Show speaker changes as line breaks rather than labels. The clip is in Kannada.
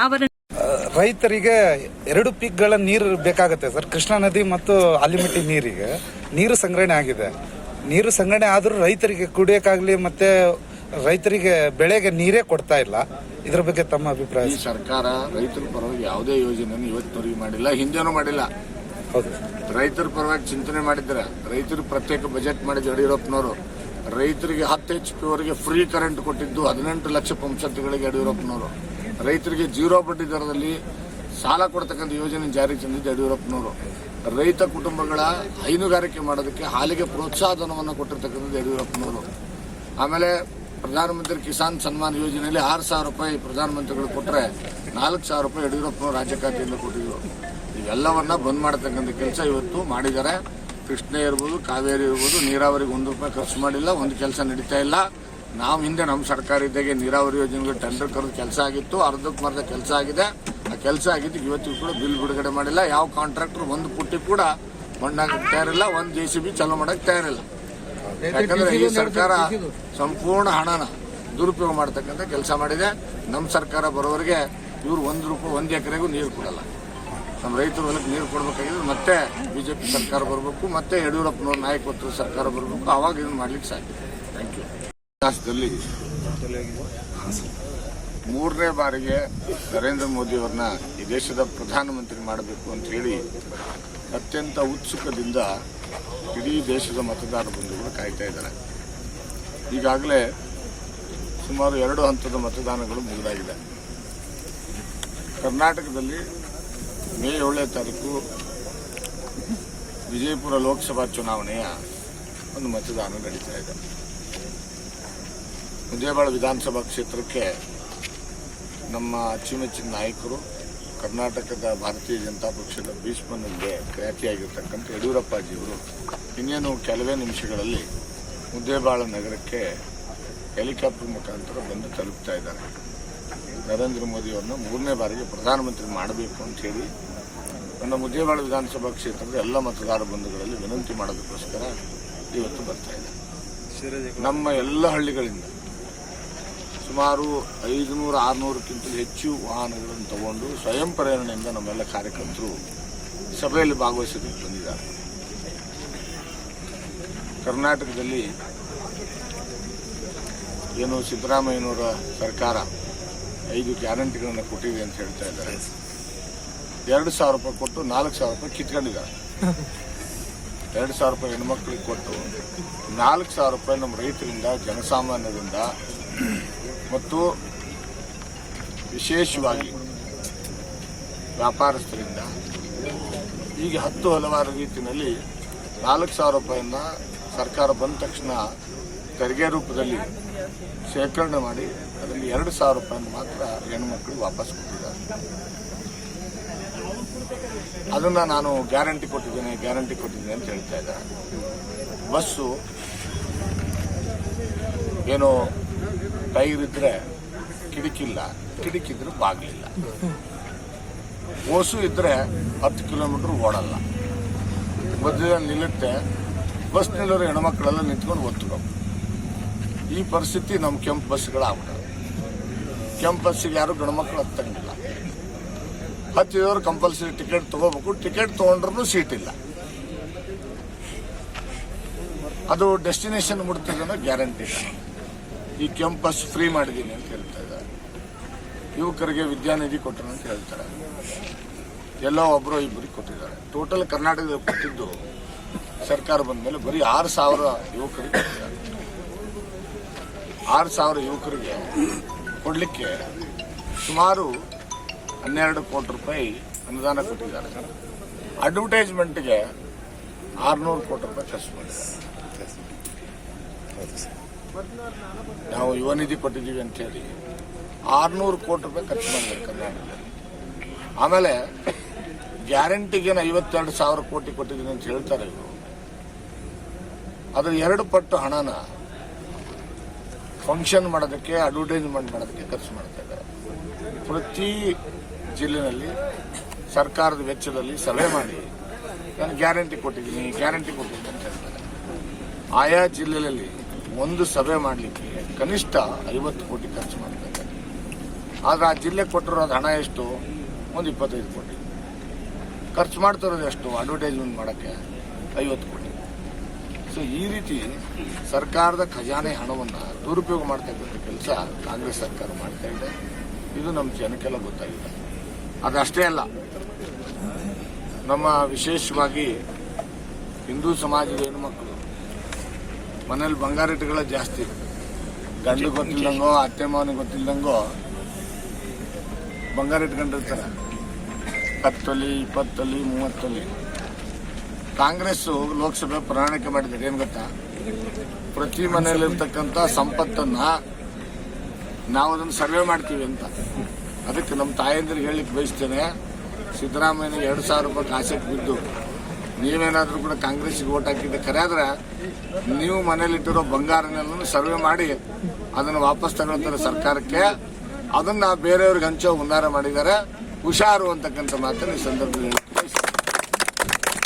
ಅನಾವರಣ
ರೈತರಿಗೆ ಎರಡು ಪೀಕ್ಗಳ ನೀರು ಬೇಕಾಗುತ್ತೆ ಸರ್. ಕೃಷ್ಣಾ ನದಿ ಮತ್ತು ಆಲಿಮಟ್ಟಿ ನೀರಿಗೆ. ನೀರು ಸಂಗ್ರಹಣೆ ಆಗಿದೆ. ನೀರು ಸಂಗ್ರಹಣೆ ಆದರೂ ರೈತರಿಗೆ ಕುಡಿಯೋಕ್ಕಾಗಲಿ ಮತ್ತೆ ರೈತರಿಗೆ ಬೆಳೆಗೆ ನೀರೇ ಕೊಡ್ತಾ ಇಲ್ಲ. ಇದ್ರ ಬಗ್ಗೆ ತಮ್ಮ ಅಭಿಪ್ರಾಯ
ಈ ಸರ್ಕಾರ ರೈತರ ಪರವಾಗಿ ಯಾವುದೇ ಯೋಜನೆಯನ್ನು ಇವತ್ತಿನವರೆಗೆ ಮಾಡಿಲ್ಲ ಹಿಂದೆನೂ ಮಾಡಿಲ್ಲ.
ಹೌದು.
ರೈತರ ಪರವಾಗಿ ಚಿಂತನೆ ಮಾಡಿದ್ರೆ ರೈತರು ಪ್ರತ್ಯೇಕ ಬಜೆಟ್ ಮಾಡಿದ್ರು ಯಡಿಯೂರಪ್ಪನವರು. ರೈತರಿಗೆ ಹತ್ತು ಎಚ್ ಪಿ ವರೆಗೆ ಫ್ರೀ ಕರೆಂಟ್ ಕೊಟ್ಟಿದ್ದು ಹದಿನೆಂಟು ಲಕ್ಷ ಪಂಪ್ಸೆಟ್ಗಳಿಗೆ ಯಡಿಯೂರಪ್ಪನವರು. ರೈತರಿಗೆ ಜೀರೋ ಬಡ್ಡಿ ದರದಲ್ಲಿ ಸಾಲ ಕೊಡ್ತಕ್ಕಂಥ ಯೋಜನೆ ಜಾರಿಗೆ ತಂದಿದ್ದು ಯಡಿಯೂರಪ್ಪನವರು. ರೈತ ಕುಟುಂಬಗಳ ಹೈನುಗಾರಿಕೆ ಮಾಡೋದಕ್ಕೆ ಹಾಲಿಗೆ ಪ್ರೋತ್ಸಾಹ ಧನವನ್ನು ಕೊಟ್ಟಿರ್ತಕ್ಕಂಥದ್ದು ಯಡಿಯೂರಪ್ಪನವರು. ಆಮೇಲೆ ಪ್ರಧಾನಮಂತ್ರಿ ಕಿಸಾನ್ ಸನ್ಮಾನ್ ಯೋಜನೆಯಲ್ಲಿ ಆರು ಸಾವಿರ ರೂಪಾಯಿ ಪ್ರಧಾನಮಂತ್ರಿಗಳು ಕೊಟ್ಟರೆ ನಾಲ್ಕು ಸಾವಿರ ರೂಪಾಯಿ ಯಡಿಯೂರಪ್ಪನವರು ರಾಜ್ಯ ಖಾತೆಯಿಂದ ಕೊಟ್ಟಿದ್ರು. ಇವೆಲ್ಲವನ್ನ ಬಂದ್ ಮಾಡತಕ್ಕಂಥ ಕೆಲಸ ಇವತ್ತು ಮಾಡಿದ್ದಾರೆ. ಕೃಷ್ಣ ಇರ್ಬೋದು, ಕಾವೇರಿ ಇರ್ಬೋದು, ನೀರಾವರಿಗೆ ಒಂದು ರೂಪಾಯಿ ಖರ್ಚು ಮಾಡಿಲ್ಲ, ಒಂದು ಕೆಲಸ ನಡೀತಾ ಇಲ್ಲ. ನಾವು ಹಿಂದೆ ನಮ್ಮ ಸರ್ಕಾರ ಇದ್ದಾಗೆ ನೀರಾವರಿ ಯೋಜನೆಗಳು ಟೆಂಡರ್ ಕರೆದು ಕೆಲಸ ಆಗಿತ್ತು ಅರ್ಧಕ್ಕೆ ಮರ್ಧ ಕೆಲಸ ಆಗಿದೆ. ಆ ಕೆಲಸ ಆಗಿದ್ದು ಇವತ್ತಿಗೂ ಕೂಡ ಬಿಲ್ ಬಿಡುಗಡೆ ಮಾಡಿಲ್ಲ. ಯಾವ ಕಾಂಟ್ರಾಕ್ಟರ್ ಒಂದು ಪುಟ್ಟಿ ಕೂಡ ಮಣ್ಣಾಗಕ್ಕೆ ತಯಾರಿಲ್ಲ, ಒಂದು ಜೆ ಸಿ ಬಿ ಚಾಲೂ ಮಾಡಕ್ಕೆ ತಯಾರಿಲ್ಲ. ಯಾಕಂದ್ರೆ ಈ ಸರ್ಕಾರ ಸಂಪೂರ್ಣ ಹಣನ ದುರುಪಯೋಗ ಮಾಡ್ತಕ್ಕಂಥ ಕೆಲಸ ಮಾಡಿದೆ. ನಮ್ಮ ಸರ್ಕಾರ ಬರೋವರೆಗೆ ಇವರು ಒಂದು ರೂಪಾಯಿ ಒಂದು ಎಕರೆಗೂ ನೀರು ಕೊಡಲ್ಲ. ನಮ್ಮ ರೈತರು ಹೊಲಕ್ಕೆ ನೀರು ಕೊಡಬೇಕಾಗಿದ್ರೆ ಮತ್ತೆ ಬಿಜೆಪಿ ಸರ್ಕಾರ ಬರಬೇಕು, ಮತ್ತೆ ಯಡಿಯೂರಪ್ಪನವ್ರ ನಾಯಕತ್ವ ಸರ್ಕಾರ ಬರಬೇಕು. ಅವಾಗ ಇದನ್ನು ಮಾಡ್ಲಿಕ್ಕೆ ಸಾಧ್ಯ. ಥ್ಯಾಂಕ್ ಯು ಇತಿಹಾಸದಲ್ಲಿ ಮೂರನೇ ಬಾರಿಗೆ ನರೇಂದ್ರ ಮೋದಿ ಅವರನ್ನ ಈ ದೇಶದ ಪ್ರಧಾನಮಂತ್ರಿ ಮಾಡಬೇಕು ಅಂತ ಹೇಳಿ ಅತ್ಯಂತ ಉತ್ಸುಕದಿಂದ ಇಡೀ ದೇಶದ ಮತದಾರ ಬಂಧುಗಳು ಕಾಯ್ತಾ ಇದ್ದಾರೆ. ಈಗಾಗಲೇ ಸುಮಾರು ಎರಡು ಹಂತದ ಮತದಾನಗಳು ಮುಗಿದಾಗಿದೆ. ಕರ್ನಾಟಕದಲ್ಲಿ ಮೇ ಏಳನೇ ತಾರೀಕು ವಿಜಯಪುರ ಲೋಕಸಭಾ ಚುನಾವಣೆಯ ಒಂದು ಮತದಾನ ನಡೀತಾ ಇದೆ. ಮುದ್ದೇಬಾಳ ವಿಧಾನಸಭಾ ಕ್ಷೇತ್ರಕ್ಕೆ ನಮ್ಮ ಅಚ್ಚುಮೆಚ್ಚಿನ ನಾಯಕರು ಕರ್ನಾಟಕದ ಭಾರತೀಯ ಜನತಾ ಪಕ್ಷದ ಭೀಷ್ಮನಿಗೆ ಖ್ಯಾತಿಯಾಗಿರ್ತಕ್ಕಂಥ ಯಡಿಯೂರಪ್ಪಾಜಿಯವರು ಇನ್ನೇನು ಕೆಲವೇ ನಿಮಿಷಗಳಲ್ಲಿ ಮುದ್ದೇಬಾಳ ನಗರಕ್ಕೆ ಹೆಲಿಕಾಪ್ಟರ್ ಮುಖಾಂತರ ಬಂದು ತಲುಪ್ತಾ ಇದ್ದಾರೆ. ನರೇಂದ್ರ ಮೋದಿಯವರನ್ನು ಮೂರನೇ ಬಾರಿಗೆ ಪ್ರಧಾನಮಂತ್ರಿ ಮಾಡಬೇಕು ಅಂತ ಹೇಳಿ ನನ್ನ ಮುದ್ದೇಬಾಳ ವಿಧಾನಸಭಾ ಕ್ಷೇತ್ರದ ಎಲ್ಲ ಮತದಾರ ಬಂಧುಗಳಲ್ಲಿ ವಿನಂತಿ ಮಾಡೋದಕ್ಕೋಸ್ಕರ ಇವತ್ತು ಬರ್ತಾ ಇದೆ ನಮ್ಮ ಎಲ್ಲ ಹಳ್ಳಿಗಳಿಂದ ಸುಮಾರು ಐದುನೂರು ಆರುನೂರಕ್ಕಿಂತಲೂ ಹೆಚ್ಚು ವಾಹನಗಳನ್ನು ತಗೊಂಡು ಸ್ವಯಂ ಪ್ರೇರಣೆಯಿಂದ ನಮ್ಮೆಲ್ಲ ಕಾರ್ಯಕರ್ತರು ಸಭೆಯಲ್ಲಿ ಭಾಗವಹಿಸೋದಕ್ಕೆ ಬಂದಿದ್ದಾರೆ. ಕರ್ನಾಟಕದಲ್ಲಿ ಏನು ಸಿದ್ದರಾಮಯ್ಯನವರ ಸರ್ಕಾರ ಐದು ಗ್ಯಾರಂಟಿಗಳನ್ನು ಕೊಟ್ಟಿದೆ ಅಂತ ಹೇಳ್ತಾ ಇದ್ದಾರೆ. ಎರಡು ಸಾವಿರ ರೂಪಾಯಿ ಕೊಟ್ಟು ನಾಲ್ಕು ಸಾವಿರ ರೂಪಾಯಿ ಕಿತ್ಕೊಂಡಿದ್ದಾರೆ. ಎರಡು ಸಾವಿರ ರೂಪಾಯಿ ಹೆಣ್ಮಕ್ಳಿಗೆ ಕೊಟ್ಟು ನಾಲ್ಕು ಸಾವಿರ ರೂಪಾಯಿ ನಮ್ಮ ರೈತರಿಂದ, ಜನಸಾಮಾನ್ಯರಿಂದ ಮತ್ತು ವಿಶೇಷವಾಗಿ ವ್ಯಾಪಾರಸ್ಥರಿಂದ ಈಗ ಹತ್ತು ಹಲವಾರು ರೀತಿಯಲ್ಲಿ ನಾಲ್ಕು ಸಾವಿರ ರೂಪಾಯಿಯನ್ನು ಸರ್ಕಾರ ಬಂದ ತಕ್ಷಣ ತೆರಿಗೆ ರೂಪದಲ್ಲಿ ಶೇಖರಣೆ ಮಾಡಿ ಅದರಲ್ಲಿ ಎರಡು ಸಾವಿರ ರೂಪಾಯಿಯನ್ನು ಮಾತ್ರ ಹೆಣ್ಮಕ್ಳು ವಾಪಸ್ ಕೊಟ್ಟಿದ್ದಾರೆ. ಅದನ್ನ ನಾನು ಗ್ಯಾರಂಟಿ ಕೊಟ್ಟಿದ್ದೇನೆ ಗ್ಯಾರಂಟಿ ಕೊಟ್ಟಿದ್ದೇನೆ ಅಂತ ಹೇಳ್ತಾ ಇದ್ದಾರೆ. ಬಸ್ಸು ಏನು ಟೈರ್ ಕಿಡಿಕಿಲ್ಲ ಕಿಟಕಿಲ್ಲ ಬಾಗ್ಲಿಲ್ಲ. ಓಸು ಇದ್ರೆ ಹತ್ತು ಕಿಲೋಮೀಟರ್ ಓಡಲ್ಲ. ಬದಲ ನಿಲ್ಲುತ್ತೆ. ಬಸ್ ನಿಲ್ಲೋರು ಹೆಣ್ಮಕ್ಳೆಲ್ಲ ನಿಂತ್ಕೊಂಡು ಒತ್ತುಗಳು ಈ ಪರಿಸ್ಥಿತಿ ನಮ್ಮ ಕೆಂಪು ಬಸ್ಗಳಾಗ್ಬಿಟ್ಟವೆ. ಕೆಂಪು ಬಸ್ಸಿಗೆ ಯಾರು ಗಂಡ್ಮಕ್ಳು ಹತ್ತಂಗಿಲ್ಲ. ಹತ್ತಿದವರು ಕಂಪಲ್ಸರಿ ಟಿಕೆಟ್ ತಗೋಬೇಕು. ಟಿಕೆಟ್ ತಗೊಂಡ್ರು ಸೀಟ್ ಇಲ್ಲ. ಅದು ಡೆಸ್ಟಿನೇಷನ್ ಮುಟ್ತದೆ ಅನ್ನೋ ಗ್ಯಾರಂಟಿ ಇಲ್ಲ ಈ ಕೆಂಪು ಬಸ್ ಫ್ರೀ ಮಾಡಿದ್ದೀನಿ ಅಂತ ಹೇಳ್ತಾ ಇದ್ದಾರೆ. ಯುವಕರಿಗೆ ವಿದ್ಯಾನಿಧಿ ಕೊಟ್ಟರು ಅಂತ ಹೇಳ್ತಾರೆ. ಎಲ್ಲೋ ಒಬ್ಬರು ಇಬ್ಬರಿಗೆ ಕೊಟ್ಟಿದ್ದಾರೆ. ಟೋಟಲ್ ಕರ್ನಾಟಕದಲ್ಲಿ ಕೊಟ್ಟಿದ್ದು ಸರ್ಕಾರ ಬಂದ ಮೇಲೆ ಬರೀ ಆರು ಸಾವಿರ ಯುವಕರಿಗೆ ಕೊಟ್ಟಿದ್ದಾರೆ. ಆರು ಸಾವಿರ ಯುವಕರಿಗೆ ಕೊಡಲಿಕ್ಕೆ ಸುಮಾರು ಹನ್ನೆರಡು ಕೋಟಿ ರೂಪಾಯಿ ಅನುದಾನ ಕೊಟ್ಟಿದ್ದಾರೆ. ಅಡ್ವರ್ಟೈಸ್ಮೆಂಟ್ಗೆ ಆರುನೂರು ಕೋಟಿ ರೂಪಾಯಿ ಖರ್ಚು ಮಾಡಿದ್ದಾರೆ. ನಾವು ಯುವ ನಿಧಿ ಕೊಟ್ಟಿದ್ದೀವಿ ಅಂತ ಹೇಳಿ ಆರ್ನೂರು ಕೋಟಿ ರೂಪಾಯಿ ಖರ್ಚು ಮಾಡಿದ್ದಾರೆ ಕರ್ನಾಟಕದಲ್ಲಿ ಆಮೇಲೆ ಗ್ಯಾರಂಟಿಗೆ ಐವತ್ತೆರಡು ಸಾವಿರ ಕೋಟಿ ಕೊಟ್ಟಿದ್ದೀನಿ ಅಂತ ಹೇಳ್ತಾರೆ ಇವರು. ಅದ್ರ ಎರಡು ಪಟ್ಟು ಹಣನ ಫಂಕ್ಷನ್ ಮಾಡೋದಕ್ಕೆ ಅಡ್ವರ್ಟೈಸ್ಮೆಂಟ್ ಮಾಡೋದಕ್ಕೆ ಖರ್ಚು ಮಾಡ್ತಾ ಇದ್ದಾರೆ. ಪ್ರತಿ ಜಿಲ್ಲೆನಲ್ಲಿ ಸರ್ಕಾರದ ವೆಚ್ಚದಲ್ಲಿ ಸಭೆ ಮಾಡಿ ನಾನು ಗ್ಯಾರಂಟಿ ಕೊಟ್ಟಿದ್ದೀನಿ ಗ್ಯಾರಂಟಿ ಕೊಟ್ಟಿದ್ದೀನಿ ಅಂತ ಹೇಳ್ತಾರೆ. ಆಯಾ ಜಿಲ್ಲೆಯಲ್ಲಿ ಒಂದು ಸಭೆ ಮಾಡಲಿಕ್ಕೆ ಕನಿಷ್ಠ ಐವತ್ತು ಕೋಟಿ ಖರ್ಚು ಮಾಡ್ತಾ ಆದರೆ ಆ ಜಿಲ್ಲೆಗೆ ಕೊಟ್ಟಿರೋ ಹಣ ಎಷ್ಟು? ಒಂದು ಇಪ್ಪತ್ತೈದು ಕೋಟಿ. ಖರ್ಚು ಮಾಡ್ತಿರೋದು ಎಷ್ಟು? ಅಡ್ವರ್ಟೈಸ್ಮೆಂಟ್ ಮಾಡೋಕ್ಕೆ ಐವತ್ತು ಕೋಟಿ. ಸೊ ಈ ರೀತಿ ಸರ್ಕಾರದ ಖಜಾನೆ ಹಣವನ್ನು ದುರುಪಯೋಗ ಮಾಡ್ತಕ್ಕಂಥ ಕೆಲಸ ಕಾಂಗ್ರೆಸ್ ಸರ್ಕಾರ ಮಾಡ್ತಾ ಇದೆ. ಇದು ನಮ್ಮ ಜನಕ್ಕೆಲ್ಲ ಗೊತ್ತಾಗಿದೆ. ಅದಷ್ಟೇ ಅಲ್ಲ, ನಮ್ಮ ವಿಶೇಷವಾಗಿ ಹಿಂದೂ ಸಮಾಜದ ಹೆಣ್ಮಕ್ಳು ಮನೇಲಿ ಬಂಗಾರ ಇಟ್ಟುಗಳ ಜಾಸ್ತಿ. ಗಂಡು ಗೊತ್ತಿಲ್ಲದಂಗೋ ಅತ್ತೆ ಮಾವನಿಗೆ ಗೊತ್ತಿಲ್ಲದಂಗೋ ಬಂಗಾರ ಇಟ್ಕೊಂಡಿರ್ತಾರೆ. ಹತ್ತೊಲಿ, ಇಪ್ಪತ್ತೊಲಿ, ಮೂವತ್ತೊಲಿ. ಕಾಂಗ್ರೆಸ್ ಲೋಕಸಭೆ ಪ್ರಣಾಳಿಕೆ ಮಾಡಿದ್ದಾರೆ, ಏನು ಗೊತ್ತಾ? ಪ್ರತಿ ಮನೆಯಲ್ಲಿರ್ತಕ್ಕಂಥ ಸಂಪತ್ತನ್ನ ನಾವು ಅದನ್ನು ಸರ್ವೆ ಮಾಡ್ತೀವಿ ಅಂತ. ಅದಕ್ಕೆ ನಮ್ಮ ತಾಯಂದಿರಿಗೆ ಹೇಳಲಿಕ್ಕೆ ಬಯಸ್ತೇನೆ ಸಿದ್ದರಾಮಯ್ಯ ಎರಡು ಸಾವಿರ ರೂಪಾಯಿ ಕಾಸೆಟ್ ಬಿದ್ದು ನೀವೇನಾದ್ರೂ ಕೂಡ ಕಾಂಗ್ರೆಸ್ಗೆ ಓಟ್ ಹಾಕಿದ್ದೆ ಖರೆ ಆದ್ರೆ ನೀವು ಮನೇಲಿಟ್ಟಿರೋ ಬಂಗಾರನೆಲ್ಲ ಸರ್ವೆ ಮಾಡಿ ಅದನ್ನು ವಾಪಸ್ ತಗೊಳ್ತಾರೆ ಸರ್ಕಾರಕ್ಕೆ ಅದನ್ನ ಬೇರೆಯವ್ರಿಗೆ ಹಂಚೋ ಉನ್ನಾರ ಮಾಡಿದ್ದಾರೆ ಹುಷಾರು ಅಂತಕ್ಕಂಥ ಮಾತನ್ನು ಈ ಸಂದರ್ಭದಲ್ಲಿ.